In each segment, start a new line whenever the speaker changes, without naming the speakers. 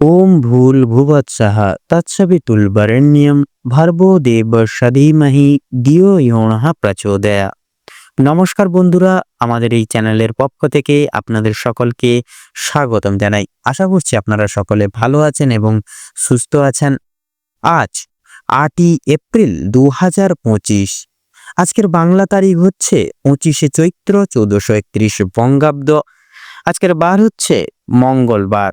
ওম ভূল ভুবৎসহ भर्वो देव सदीमहि দিও ইহণহ प्रचोदया নমস্কার বন্ধুরা, আমাদের এই চ্যানেলের পক্ষ থেকে আপনাদের সকলকে স্বাগতম জানাই। আশা করছি আপনারা সকলে ভালো আছেন এবং সুস্থ আছেন। আজ আটই এপ্রিল দু হাজার পঁচিশ। আজকের বাংলা তারিখ হচ্ছে পঁচিশে চৈত্র চৌদ্দশো একত্রিশ বঙ্গাব্দ। আজকের বার হচ্ছে মঙ্গলবার।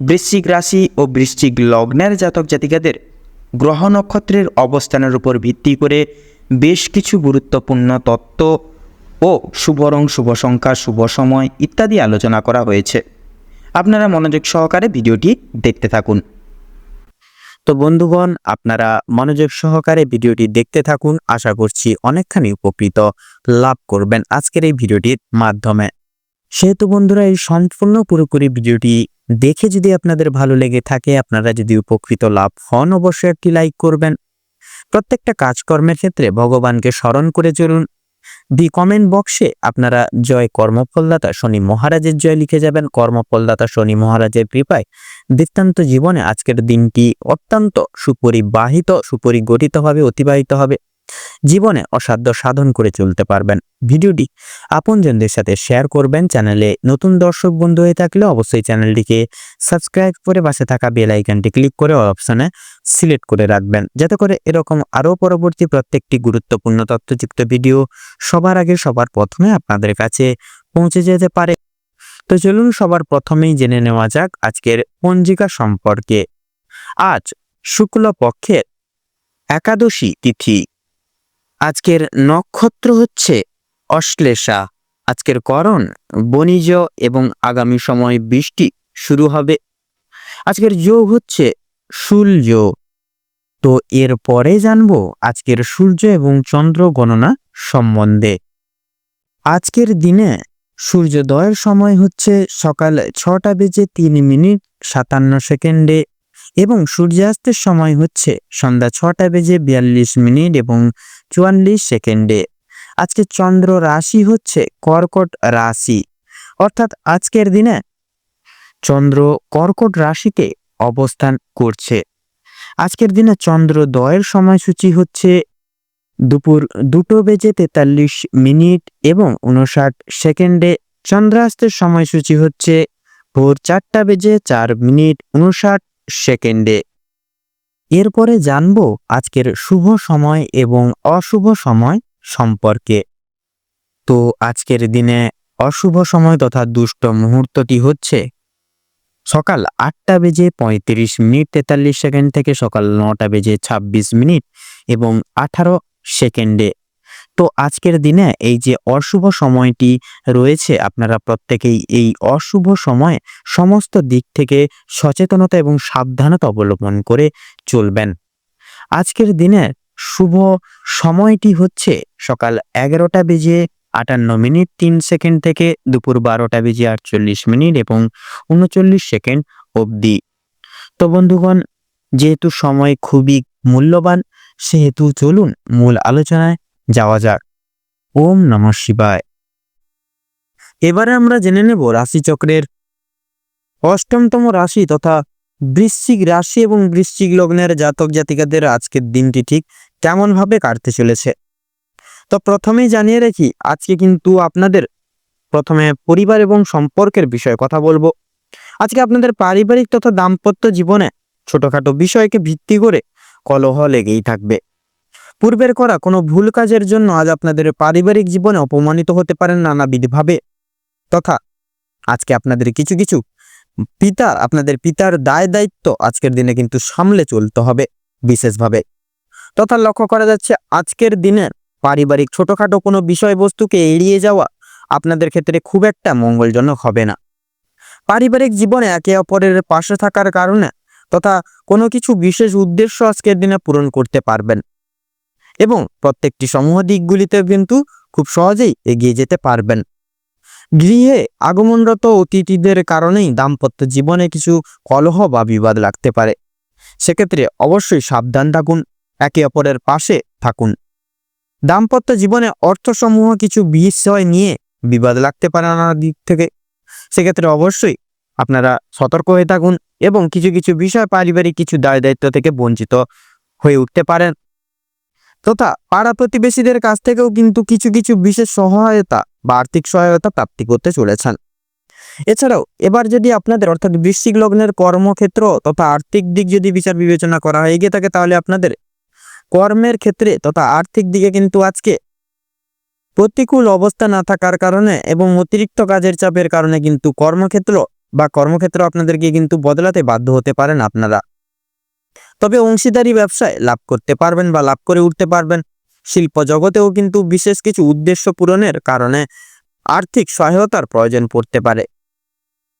বৃশ্চিক রাশি ও বৃশ্চিক লগ্নের জাতক জাতিকাদের গ্রহ নক্ষত্রের অবস্থানের উপর ভিত্তি করে বেশ কিছু গুরুত্বপূর্ণ তত্ত্ব ও শুভ রং, শুভ সংখ্যা, শুভ সময় ইত্যাদি আলোচনা করা হয়েছে। আপনারা মনোযোগ সহকারে ভিডিওটি দেখতে থাকুন।
তো বন্ধুগণ, আপনারা মনোযোগ সহকারে ভিডিওটি দেখতে থাকুন। আশা করছি অনেকখানি উপকৃত লাভ করবেন আজকের এই ভিডিওটির মাধ্যমে। সেহেতু বন্ধুরা, এই সম্পূর্ণ পুরোপুরি ভিডিওটি দেখে যদি আপনাদের ভালো লেগে থাকে, আপনারা যদি উপকৃত লাভ হন, অবশ্যই একটি লাইক করবেন। প্রত্যেকটা কাজকর্মের ক্ষেত্রে ভগবানকে স্মরণ করে চলুন। দি কমেন্ট বক্সে আপনারা জয় কর্মফলদাতা শনি মহারাজের জয় লিখে যাবেন। কর্মফলদাতা শনি মহারাজের কৃপায় বৃত্তান্ত জীবনে আজকের দিনটি অত্যন্ত সুপরিবাহিত, সুপরিগঠিতভাবে, অতিবাহিত হবে। জীবনে অসাধ্য সাধন করে চলতে পারবেন। ভিডিওটি আপনজনদের সাথে শেয়ার করবেন। চ্যানেলে নতুন দর্শক বন্ধু হয়ে থাকলে অবশ্যই চ্যানেলটিকে সাবস্ক্রাইব করে পাশে থাকা বেল আইকনটি ক্লিক করে অপশনে সিলেক্ট করে রাখবেন। যাতে করে এরকম আরও পরবর্তী প্রত্যেকটি গুরুত্বপূর্ণ তথ্যযুক্ত ভিডিও সবার আগে সবার প্রথমে আপনাদের কাছে পৌঁছে যেতে পারে। তো চলুন সবার প্রথমেই জেনে নেওয়া যাক আজকের পঞ্জিকা সম্পর্কে। আজ শুক্লপক্ষের একাদশী তিথি। আজকের নক্ষত্র হচ্ছে অশ্লেষা। আজকের করণ বণিজ এবং আগামী সময় বৃষ্টি শুরু হবে। আজকের যোগ হচ্ছে সূর্য। তো এর পরে জানব আজকের সূর্য এবং চন্দ্র গণনা সম্বন্ধে। আজকের দিনে সূর্যোদয়ের সময় হচ্ছে সকাল ছটা বেজে তিন মিনিট সাতান্ন সেকেন্ডে এবং সূর্যাস্তের সময় হচ্ছে সন্ধ্যা ছটা বেজে বিয়াল্লিশ মিনিট এবং চুয়াল্লিশ সেকেন্ডে। আজকে চন্দ্র রাশি হচ্ছে কর্কট রাশি। অর্থাৎ আজকের দিনে চন্দ্র কর্কট রাশিতে অবস্থান করছে। আজকের দিনে চন্দ্রোদয়ের সময়সূচি হচ্ছে দুপুর দুটো বেজে তেতাল্লিশ মিনিট এবং উনষাট সেকেন্ডে। চন্দ্রাস্তের সময়সূচি হচ্ছে ভোর চারটা বেজে চার মিনিট উনষাট সেকেন্ডে। এরপরে জানব আজকের শুভ সময় এবং অশুভ সময় সম্পর্কে। তো আজকের দিনে অশুভ সময় তথা দুষ্ট মুহূর্তটি হচ্ছে সকাল আটটা বেজে পঁয়ত্রিশ মিনিট তেতাল্লিশ সেকেন্ড থেকে সকাল নটা বেজে ছাব্বিশ মিনিট এবং আঠারো সেকেন্ডে তো আজকের দিনে এই যে অশুভ সময়টি রয়েছে আপনারা প্রত্যেকেই এই অশুভ সময়ে সমস্ত দিক থেকে সচেতনতা এবং সাবধানতা অবলম্বন করে চলবেন। আজকের দিনে শুভ সময়টি হচ্ছে সকাল এগারোটা বেজে আটান্ন মিনিট তিন সেকেন্ড থেকে দুপুর বারোটা বেজে আটচল্লিশ মিনিট এবং উনচল্লিশ সেকেন্ড অবধি। তো বন্ধুগণ, যেহেতু সময় খুবই মূল্যবান, সেহেতু চলুন মূল আলোচনায় যাওয়া যাক। ওম নমঃ শিবায়। এবারে আমরা জেনে নেব রাশিচক্রের অষ্টমতম রাশি তথা বৃশ্চিক রাশি এবং বৃশ্চিক লগ্নের জাতক জাতিকাদের আজকের দিনটি ঠিক কেমনভাবে কাটতে চলেছে। তো প্রথমেই জানিয়ে রাখি, আজকে কিন্তু আপনাদের প্রথমে পরিবার এবং সম্পর্কের বিষয়ে কথা বলব। আজকে আপনাদের পারিবারিক তথা দাম্পত্য জীবনে ছোটখাটো বিষয়কে ভিত্তি করে কলহ লেগেই থাকবে। পূর্বের করা কোনো ভুল কাজের জন্য আজ আপনাদের পারিবারিক জীবনে অপমানিত হতে পারেন নানাবিধভাবে। তথা, আজকে আপনাদের কিছু কিছু পিতা, আপনাদের পিতার দায় দায়িত্ব আজকের দিনে কিন্তু সামলে চলতে হবে বিশেষভাবে। তথা লক্ষ্য করা যাচ্ছে আজকের দিনের পারিবারিক ছোটখাটো কোনো বিষয়বস্তুকে এড়িয়ে যাওয়া আপনাদের ক্ষেত্রে খুব একটা মঙ্গলজনক হবে না। পারিবারিক জীবনে একে অপরের পাশে থাকার কারণে তথা কোনো কিছু বিশেষ উদ্দেশ্য আজকের দিনে পূরণ করতে পারবেন। এবং প্রত্যেকটি সমূহ দিকগুলিতে কিন্তু খুব সহজেই এগিয়ে যেতে পারবেন। গৃহে আগমনরত অতিথিদের কারণেই দাম্পত্য জীবনে কিছু কলহ বা বিবাদ লাগতে পারে। সেক্ষেত্রে অবশ্যই সাবধান থাকুন, একে অপরের পাশে থাকুন। দাম্পত্য জীবনে অর্থসমূহ কিছু বিষয় নিয়ে বিবাদ লাগতে পারে নানা দিক থেকে। সেক্ষেত্রে অবশ্যই আপনারা সতর্ক হয়ে থাকুন এবং কিছু কিছু বিষয় পারিবারিক কিছু দায় দায়িত্ব থেকে বঞ্চিত হয়ে উঠতে পারেন। তথা পাড়া প্রতিবেশীদের কাছ থেকেও কিন্তু কিছু কিছু বিশেষ সহায়তা বা আর্থিক সহায়তা প্রাপ্তি করতে চলেছেন। এছাড়াও এবার যদি আপনাদের অর্থাৎ বৃশ্চিক লগ্নের কর্মক্ষেত্র তথা আর্থিক দিক যদি বিচার বিবেচনা করা হয়ে গিয়ে থাকে তাহলে আপনাদের কর্মের ক্ষেত্রে তথা আর্থিক দিকে কিন্তু আজকে প্রতিকূল অবস্থা না থাকার কারণে এবং অতিরিক্ত কাজের চাপের কারণে কিন্তু কর্মক্ষেত্র বা কর্মক্ষেত্র আপনাদেরকে কিন্তু বদলাতে বাধ্য হতে পারেন আপনারা। তবে অংশীদারি ব্যবসায় লাভ করতে পারবেন বা লাভ করে উঠতে পারবেন। শিল্প জগতেও কিন্তু বিশেষ কিছু উদ্দেশ্য পূরণের কারণে আর্থিক সহায়তার প্রয়োজন পড়তে পারে।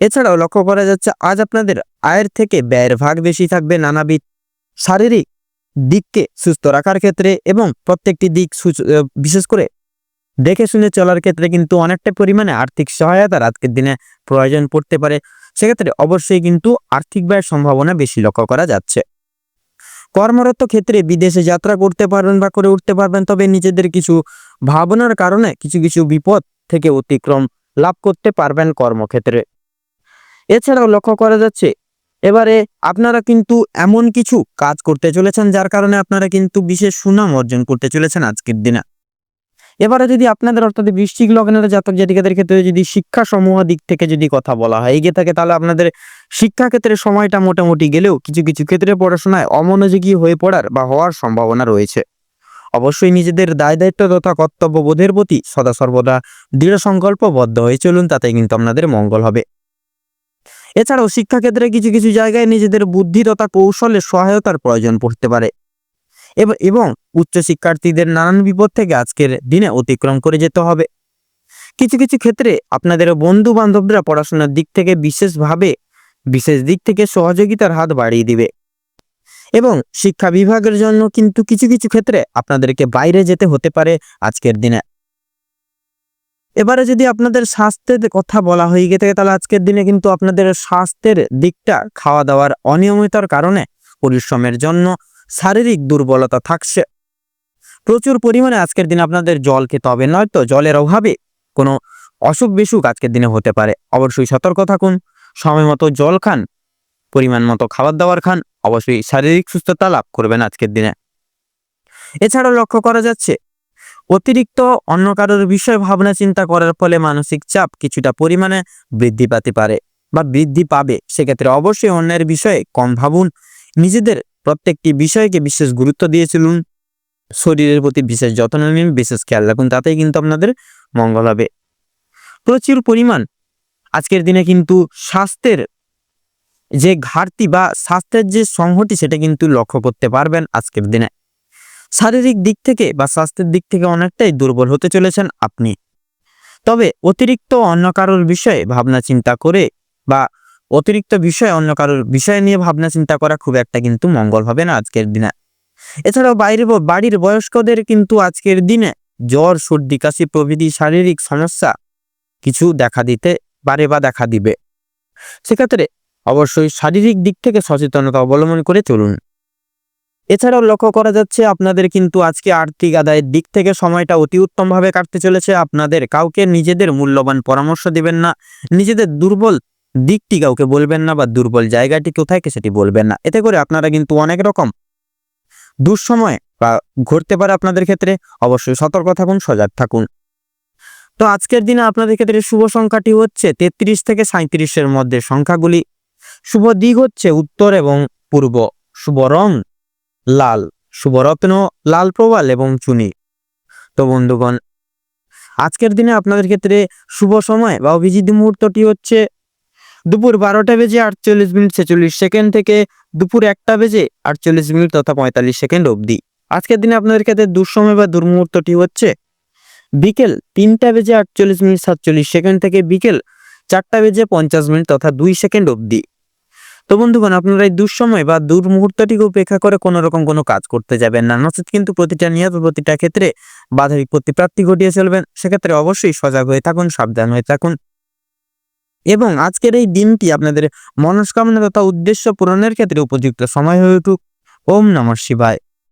এছাড়াও লক্ষ্য করা যাচ্ছে, আজ আপনাদের আয়ের থেকে ব্যয়ের ভাগ বেশি থাকবে নানাবিধ শারীরিক দিককে সুস্থ রাখার ক্ষেত্রে এবং প্রত্যেকটি দিক বিশেষ করে দেখে শুনে চলার ক্ষেত্রে কিন্তু অনেকটা পরিমাণে আর্থিক সহায়তার আজকের দিনে প্রয়োজন পড়তে পারে। সেক্ষেত্রে অবশ্যই কিন্তু আর্থিক ব্যয়ের সম্ভাবনা বেশি লক্ষ্য করা যাচ্ছে। কর্মরত ক্ষেত্রে বিদেশে যাত্রা করতে পারবেন বা করে উঠতে পারবেন, তবে নিজেদের কিছু ভাবনার কারণে কিছু কিছু বিপদ থেকে অতিক্রম লাভ করতে পারবেন কর্মক্ষেত্রে। এছাড়াও লক্ষ্য করা যাচ্ছে, এবারে আপনারা কিন্তু এমন কিছু কাজ করতে চলেছেন যার কারণে আপনারা কিন্তু বিশেষ সুনাম অর্জন করতে চলেছেন আজকের দিনে। এবারে যদি আপনাদের অর্থাৎ বৃশ্চিক লগ্নের জাতক জাতিকাদের ক্ষেত্রে যদি শিক্ষা সমূহ দিক থেকে যদি কথা বলা হয় এগিয়ে থাকে তাহলে আপনাদের শিক্ষা ক্ষেত্রে সময়টা মোটামুটি গেলেও কিছু কিছু ক্ষেত্রে পড়াশোনায় অমনোযোগী হয়ে পড়ার বা হওয়ার সম্ভাবনা রয়েছে। অবশ্যই নিজেদের দায় দায়িত্ব তথা কর্তব্যবোধের প্রতি সদা সর্বদা দৃঢ় সংকল্পবদ্ধ হয়ে চলুন তাতে কিন্তু আপনাদের মঙ্গল হবে। এছাড়াও শিক্ষাক্ষেত্রে কিছু কিছু জায়গায় নিজেদের বুদ্ধি তথা কৌশলের সহায়তার প্রয়োজন পড়তে পারে। এব- উচ্চ শিক্ষার্থীদের নানান বিপদ থেকে আজকের দিনে অতিক্রম করে যেতে হবে। কিছু কিছু ক্ষেত্রে আপনাদের বন্ধু বান্ধবরা পড়াশোনার দিক থেকে বিশেষভাবে, বিশেষ দিক থেকে সহযোগিতার হাত বাড়িয়ে দিবে। এবং শিক্ষা বিভাগের জন্য কিন্তু কিছু কিছু ক্ষেত্রে আপনাদেরকে বাইরে যেতে হতে পারে আজকের দিনে। এবারে যদি আপনাদের স্বাস্থ্যের কথা বলা হয়ে গিয়ে থাকে, তাহলে আজকের দিনে কিন্তু আপনাদের স্বাস্থ্যের দিকটা খাওয়া দাওয়ার অনিয়মিতার কারণে পরিশ্রমের জন্য শারীরিক দুর্বলতা থাকছে। প্রচুর পরিমাণে আজকের দিনে আপনাদের জল খেতে হবে, নয়তো জলের অভাবে কোনো অসুখ বিসুখ আজকের দিনে হতে পারে। অবশ্যই সতর্ক থাকুন, সময় মতো জল খান, পরিমাণ মতো খাবার দাবার খান, অবশ্যই শারীরিক সুস্থতা লাভ করবেন আজকের দিনে। এছাড়াও লক্ষ্য করা যাচ্ছে, অতিরিক্ত অন্য কারোর বিষয় ভাবনা চিন্তা করার ফলে মানসিক চাপ কিছুটা পরিমাণে বৃদ্ধি পাতে পারে বা বৃদ্ধি পাবে। সেক্ষেত্রে অবশ্যই অন্যের বিষয়ে কম ভাবুন, নিজেদের প্রত্যেকটি বিষয়কে বিশেষ গুরুত্ব দিয়ে চলুন শরীরের প্রতি বিশেষ যত্ন নিন বিশেষ খেয়াল রাখুন, তাতেই কিন্তু আপনাদের মঙ্গল হবে। প্রচুর পরিমাণ আজকের দিনে কিন্তু স্বাস্থ্যের যে ঘাটতি বা স্বাস্থ্যের যে সংহতি, সেটা কিন্তু লক্ষ্য করতে পারবেন আজকের দিনে। শারীরিক দিক থেকে বা স্বাস্থ্যের দিক থেকে অনেকটাই দুর্বল হতে চলেছেন আপনি। তবে অতিরিক্ত অন্য কারোর বিষয়ে ভাবনা চিন্তা করে বা অতিরিক্ত বিষয়, অন্য কারোর বিষয় নিয়ে ভাবনা চিন্তা করা খুব একটা কিন্তু মঙ্গল হবে না আজকের দিনে। এছাড়াও বাইরে বাড়ির বয়স্কদের কিন্তু আজকের দিনে জ্বর, সর্দি, কাশি প্রভৃতি শারীরিক সমস্যা কিছু দেখা দিতে পারে বা দেখা দিবে। সেক্ষেত্রে অবশ্যই শারীরিক দিক থেকে সচেতনতা অবলম্বন করে চলুন। এছাড়াও লক্ষ্য করা যাচ্ছে আপনাদের কিন্তু আজকে আর্থিক আদায়ের দিক থেকে সময়টা অতি উত্তমভাবে কাটতে চলেছে। আপনাদের কাউকে নিজেদের মূল্যবান পরামর্শ দিবেন না। নিজেদের দুর্বল দিকটি কাউকে বলবেন না বা দুর্বল জায়গাটি কোথায় সেটি বলবেন না। এতে করে আপনারা কিন্তু অনেক রকম দুঃসময় বা ঘটতে পারে আপনাদের ক্ষেত্রে। অবশ্যই সতর্ক থাকুন, সজাগ থাকুন। তো আজকের দিনে আপনাদের ক্ষেত্রে শুভ সংখ্যাটি হচ্ছে তেত্রিশ থেকে সাঁত্রিশের মধ্যে সংখ্যাগুলি। শুভ দিক হচ্ছে উত্তর এবং পূর্ব। শুভ রং লাল শুভরত্ন লাল প্রবাল এবং চুনি। তো বন্ধুগণ, আজকের দিনে আপনাদের ক্ষেত্রে শুভ সময় বা অভিজিৎ মুহূর্তটি হচ্ছে দুপুর বারোটা বেজে আটচল্লিশ মিনিট ছেচল্লিশ সেকেন্ড থেকে দুপুর একটা বেজে আটচল্লিশ মিনিট তথা পঁয়তাল্লিশ সেকেন্ড অবধি। আজকের দিনে আপনাদের কাছে দুঃসময় বা দুর্মুহূর্তটি হচ্ছে, বিকেল তিনটা বেজে আটচল্লিশ মিনিট সাতচল্লিশ সেকেন্ড থেকে বিকেল চারটা বেজে পঞ্চাশ মিনিট তথা দুই সেকেন্ড অবধি। তো বন্ধুগণ, আপনারা এই দুঃসময় বা দুর্মুহূর্তটিকে উপেক্ষা করে কোনো রকম কোনো কাজ করতে যাবেন না। নচেত কিন্তু প্রতিটা নিয়ত প্রতিটা ক্ষেত্রে বাধা বিপত্তি প্রাপ্তি ঘটিয়ে চলবেন। সেক্ষেত্রে অবশ্যই সজাগ হয়ে থাকুন, সাবধান হয়ে থাকুন। এবং আজকের এই দিনটি আপনাদের মনস্কামনা তথা উদ্দেশ্য পূরণের ক্ষেত্রে উপযুক্ত। সময় হয়ে উঠুক। ওম নমঃ শিবায়।